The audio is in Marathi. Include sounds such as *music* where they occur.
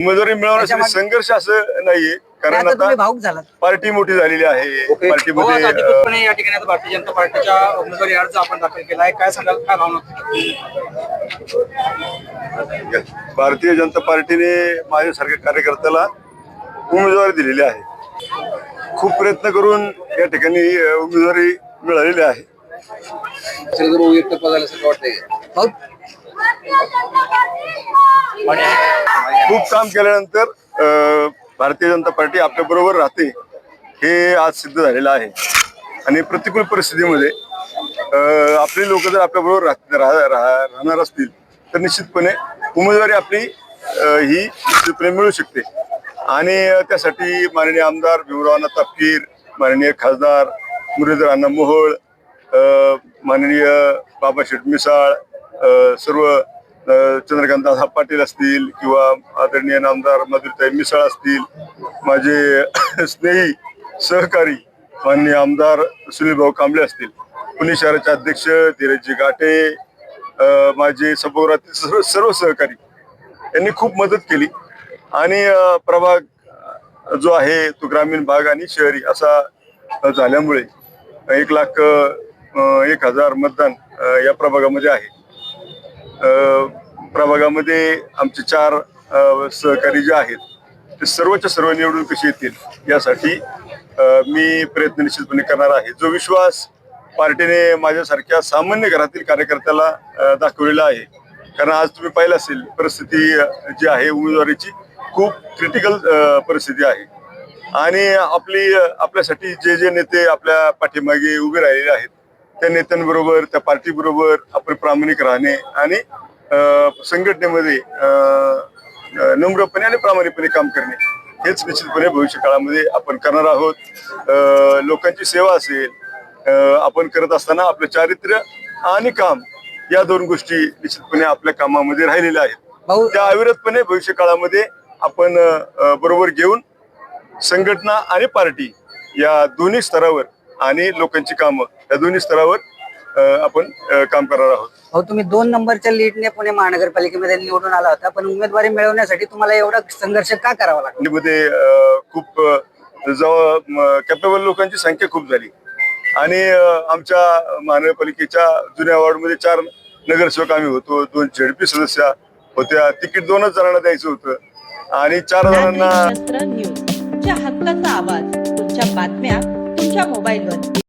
उमेदवारी मिळवण्यासाठी संघर्ष असं नाहीये. कारण आता भाऊक पार्टी मोठी झालेली आहे. पार्टीमध्ये अं, अधिकृतपणे या ठिकाणी आता भारतीय जनता पार्टीच्या उमेदवारी अर्ज आपण दाखल केला आहे. काय सांगाल? काय भावना? भारतीय जनता पार्टीने माझ्यासारख्या कार्यकर्त्याला उमेदवारी दिलेली आहे. खूप प्रयत्न करून या ठिकाणी उमेदवारी मिळालेली आहे. भाऊ. खूप काम केल्यानंतर भारतीय जनता पार्टी आपल्या बरोबर राहते हे आज सिद्ध झालेलं आहे. आणि प्रतिकूल परिस्थितीमध्ये आपले आपली लोक जर आपल्या बरोबर राहणार असतील तर निश्चितपणे उमेदवारी आपली ही निश्चितपणे मिळू शकते. आणि त्यासाठी माननीय आमदार भीमरावांना तापकीर माननीय खासदार मुरलीधर अण्णा मोहोळ अं, माननीय बाबाशेठ मिसाळ सर्व चंद्रकांत दादा पाटील असतील किंवा आदरणीय नामदार मधुरताई मिसळ असतील माझे *coughs* स्नेही सहकारी माननीय आमदार सुनीलभाऊ कांबळे असतील. पुणे शहराचे अध्यक्ष धीरजी गाठे माझे सभागृहातील सर्व सर्व सहकारी यांनी खूप मदत केली. आणि प्रभाग जो आहे तो ग्रामीण भाग आणि शहरी असा झाल्यामुळे एक लाख एक हजार मतदान या प्रभागामध्ये आहे. प्रभागामध्ये आमचे चार सहकारी जे आहेत ते सर्वच्या सर्व निवडून कशी येतील. यासाठी मी प्रयत्न निश्चितपणे करणार आहे. जो विश्वास पार्टीने माझ्यासारख्या सामान्य घरातील कार्यकर्त्याला दाखवलेला आहे कारण आज तुम्ही पाहिलं असेल परिस्थिती जी आहे उमेदवारीची खूप क्रिटिकल परिस्थिती आहे. आणि आपली आपल्यासाठी जे जे नेते आपल्या पाठीमागे उभे राहिलेले आहेत त्या नेत्यांबरोबर त्या पार्टी बरोबर आपण प्रामाणिक राहणे आणि संघटनेमध्ये नम्रपणे आणि प्रामाणिकपणे काम करणे हेच निश्चितपणे भविष्य काळामध्ये आपण करणार आहोत. लोकांची सेवा असेल आपण करत असताना आपलं चारित्र्य आणि काम या दोन गोष्टी निश्चितपणे आपल्या कामामध्ये राहिलेल्या आहेत. त्या अविरतपणे भविष्य काळामध्ये आपण बरोबर घेऊन संघटना आणि पार्टी या दोन्ही स्तरावर आणि लोकांची कामं या दोन्ही स्तरावर आपण काम करणार आहोत. भाऊ तुम्ही दोन नंबरच्या लीडने पुणे महानगरपालिकेमध्ये निवडून आला होता पण उमेदवारी मिळवण्यासाठी तुम्हाला एवढा संघर्ष का करावा लागला? मध्ये अं, खूप जवळ कॅपेबल लोकांची संख्या खूप झाली. आणि आमच्या महानगरपालिकेच्या जुन्या वॉर्डमध्ये चार नगरसेवक आम्ही होतो दोन झेडपी सदस्य होत्या तिकीट दोनच जणांना द्यायचं होतं. आणि चार जणांना तुमच्या हक्काचा आवाज तुमच्या बातम्या तुमच्या मोबाईलवर.